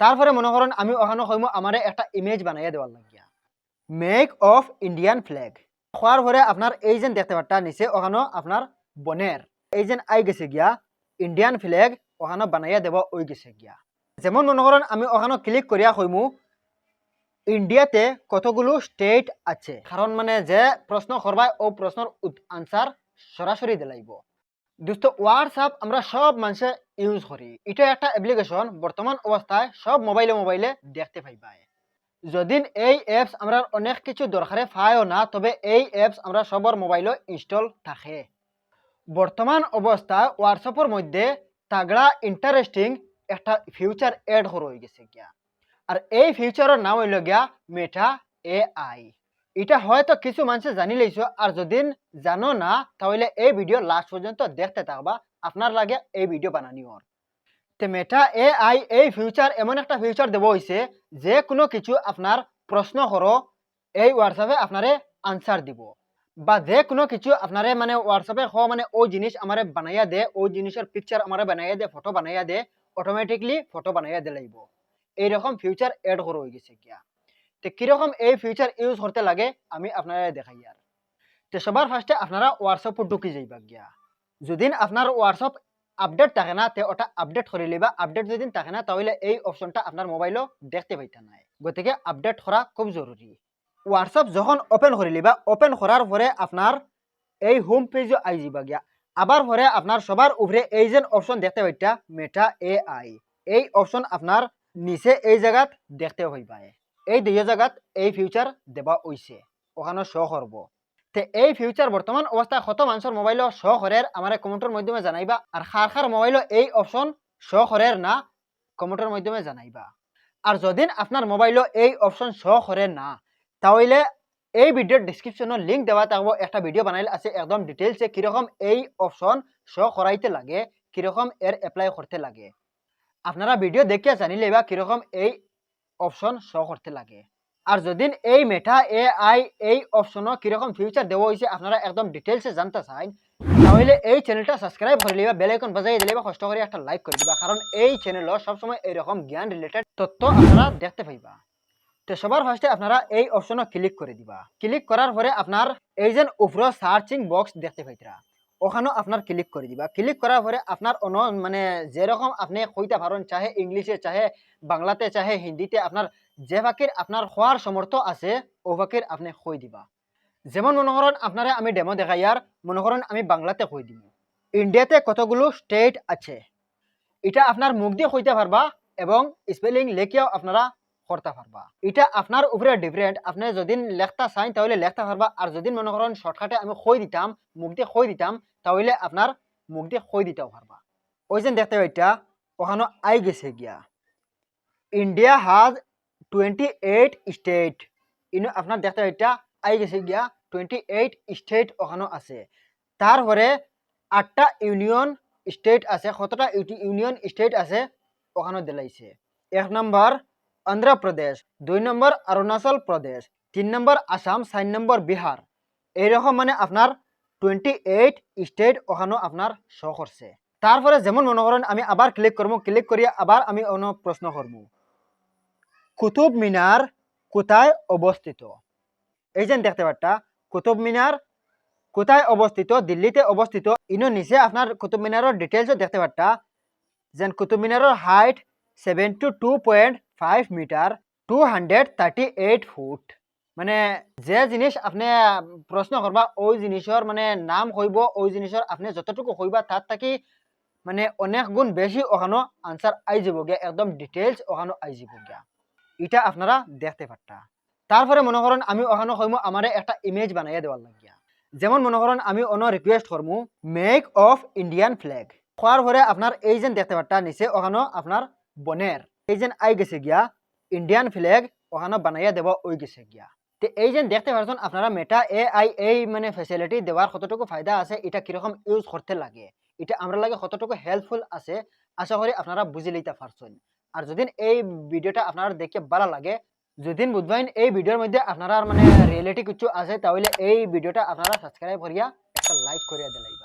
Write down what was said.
তারপরে মনে করেন আমি ওখানে হইম আমার একটা ইমেজ বানাইয়া দেওয়ার লাগিয়া। মেক অফ ইন্ডিয়ান ফ্ল্যাগ হওয়ার পরে আপনার এই যে দেখতে পারটা নিচে ওখানে আপনার বনের এই যে আই গেছে গিয়া ইন্ডিয়ান ফ্ল্যাগ ওখানে বানাইয়া দেব ওই গেছে গিয়া। যেমন মনে করেন আমি ওখানে ক্লিক করিয়া হইমু ইন্ডিয়াতে কতগুলো স্টেট আছে? কারণ মানে যে প্রশ্ন করবাই ও প্রশ্নের আনসার সরাসরি দিলাইব। দোস্ত হোয়াটসঅ্যাপ আমরা সব মানুষে ইউজ করি। এটা একটা অ্যাপ্লিকেশন বর্তমান অবস্থায় সব মোবাইলে মোবাইলে দেখতে পাইবাই। যদি এই অ্যাপস আমরা অনেক কিছু দরকারে পাইও না, তবে এই অ্যাপস আমরা সবর মোবাইলে ইনস্টল থাকে। বর্তমান অবস্থায় হোয়াটসঅ্যাপের মধ্যে তাগড়া ইন্টারেস্টিং একটা ফিউচার এড হয়ে গেছে গিয়া। আর এই ফিউচারের নাম হইল গিয়া মেটা এ আই এটা হয়তো কিছু মানুষে জানি লইছো, আর যদি জানো না, তাহলে এই ভিডিও লাস্ট পর্যন্ত দেখতে থাকবা। আপনার লাগে এই ভিডিও বানানি ওর। তে মেটা এ আই এই ফিউচার এমন একটা ফিউচার দেব হইছে, যে কোনো কিছু আপনার প্রশ্ন করো, এই হোয়াটসঅ্যাপে আপনারে আনসার দিব। বা যে কোনো কিছু আপনারে মানে হোয়াটসঅ্যাপে হ মানে ওই জিনিস আমারে বানাইয়া দে, ওই জিনিসের পিকচার আমারে বানাইয়া দে ফটো বানাইয়া দে অটোমেটিকলি ফটো বানাইয়া দে লাগব এইরকম ফিউচার এড করে হয়ে গেছে গিয়া। তো কীরকম এই ফিউচার ইউজ করতে লাগে, আমি আপনারা দেখাই আর। তো সবার ফার্স্টে আপনারা হোয়াটসঅ্যাপ ঢুকি যাইবা গিয়া। যদি আপনার হোয়াটসঅ্যাপ আপডেট থাকে না, তে ওটা আপডেট করে লিবা আপডেট যদি থাকে না, তাহলে এই অপশনটা আপনার মোবাইলও দেখতে পাইতা নাই। গতিকে আপডেট করা খুব জরুরি হোয়াটসঅ্যাপ যখন ওপেন করে লিবা ওপেন করার পরে আপনার এই হোম পেজও আই যাবা গিয়া। আবার পরে আপনার সবার উপরে এই যে অপশন দেখতে পাইতা মেটা এ আই এই অপশন আপনার নিচে এই জায়গাত দেখতে হইবা এই দুই জায়গাত এই ফিউচার দেবা হইছে ওখানে শো করব তে এই ফিউচার বর্তমান অবস্থায় কত মানুষের মোবাইল শো করের আমার কমেন্টের মাধ্যমে জানাইবা। আর খার খার মোবাইল এই অপশন শো করের না কমেন্টের মাধ্যমে জানাইবা। আর যদি আপনার মোবাইল এই অপশন শো করে না তাহলে এই ভিডিওর ডিসক্রিপশনে লিঙ্ক দেওয়া থাকব। একটা ভিডিও বানাইলে আছে, একদম ডিটেলসে কীরকম এই অপশন শো করাইতে লাগে কীরকম এর অ্যাপ্লাই করতে লাগে। আপনারা ভিডিও দেখিয়া জানিলে বা কীরকম এই অপশন শো করতে লাগে। আর যদি এই মেটা এ আই এই অপশনও কীরকম ফিউচার দেওয়া হয়েছে আপনারা একদম ডিটেলসে জানতে চান তাহলে এই চ্যানেলটা সাবস্ক্রাইব করে লিবা বেল আইকন বাজাই দিলে কষ্ট করে একটা লাইক করে দিবা কারণ এই চ্যানেলও সবসময় এরকম জ্ঞান রিলেটেড তথ্য আপনারা দেখতে পাইবা। তো সবার ফার্স্টে আপনারা এই অপশনও ক্লিক করে দিবা। ক্লিক করার পরে আপনার এই যে উপর সার্চিং বক্স দেখতে পাইতরা ওখানেও আপনার ক্লিক করে দিবা। ক্লিক করার পরে আপনার অন মানে যেরকম আপনি কইতে পারেন চাহে ইংলিশে চাহে, বাংলাতে চাহে, হিন্দিতে আপনার যে বাকির আপনার হওয়ার সমর্থ আছে ও বাকির আপনি কই দিবা। যেমন মনে করেন আপনারা আমি ডেমো দেখাই আর মনে করেন আমি বাংলাতে কই দিব ইন্ডিয়াতে কতগুলো স্টেট আছে? এটা আপনার মুখ দিয়ে কইতে পারবা এবং স্পেলিং লেখিয়াও আপনারা করতে পারবা এটা আপনার উপরে ডিফারেন্ট আপনি যদি লেখতা চাই, তাহলে লেখতে পারবা আর যদি মনে করেন শর্টকাটে আমি কই দিতাম মুখ দিয়ে কই দিতাম তাহলে আপনার মুখ দিয়ে কই দিতেও পারবা ওই যে দেখতে পাইটা ওখানে আই গেছে গিয়া। ইন্ডিয়া হাজ টোয়েন্টি এইট স্টেট ইনো আপনার দেখতে পাইটা আই গেছে গিয়া টোয়েন্টি এইট স্টেট ওখানে আছে। তারপরে আটটা ইউনিয়ন স্টেট আছে কতটা ইউনিয়ন স্টেট আছে, ওখানে দিলাইছে। এক নম্বর অন্ধ্রপ্রদেশ দুই নম্বর অরুণাচল প্রদেশ, তিন নম্বর আসাম, চার নম্বর বিহার এইরকম মানে আপনার টোয়েন্টি এইট স্টেট ওখানে আপনার শো করছে তারপরে যেমন মনে করেন আমি আবার ক্লিক করব ক্লিক করিয়া আবার আমি অন্য প্রশ্ন করব কুতুব মিনার কোথায় অবস্থিত এই যে দেখতে পারটা কুতুব মিনার কোথায় অবস্থিত দিল্লিতে অবস্থিত ইনো নিচে আপনার কুতুব মিনারের ডিটেলসও দেখতে পারটা যেন কুতুব মিনারের height seventy two point five metre two hundred thirty eight foot মানে যে জিনিস আপনি প্রশ্ন করবা ওই জিনিসের মানে নাম কইব ওই জিনিসের আপনি যতটুকু কইবা তার থাকি মানে অনেক গুণ বেশি ওখানো আনসার আই যাব গিয়া একদম ডিটেলস ওখানো আই যাব গিয়া এটা আপনারা দেখতে পারতা। তারপরে মনে করেন আমি ওখানে কইম আমার একটা ইমেজ বানাইয়া দেওয়ার লাগিয়া। যেমন মনে করেন আমি অন্য রিকোয়েস্ট করমু মেক অফ ইন্ডিয়ান ফ্ল্যাগ খোয়ার পরে আপনার এই যে দেখতে পারতা, নিচে ওখানো আপনার বনের। এই যে আই গেছে গিয়া ইন্ডিয়ান ফ্ল্যাগ ওখানে বানাইয়া দেওয়া ওই গেছে গিয়া। তো এই যে দেখতে পারছেন আপনারা মেটা এ আই এই মানে ফেসিলিটি দেওয়ার কতটুকু ফায়দা আছে, এটা কীরকম ইউজ করতে লাগে, এটা আমরা লাগে কতটুকু হেল্পফুল আছে, আশা করি আপনারা বুঝে লইতে পারছেন। আর যদি এই ভিডিওটা আপনারা দেখে ভালো লাগে, যদি বুধবাইন এই ভিডিওর মধ্যে আপনারা মানে রিয়েলিটি কিছু আছে, তাহলে এই ভিডিওটা আপনারা সাবস্ক্রাইব করিয়া একটা লাইক করিয়া দিলাই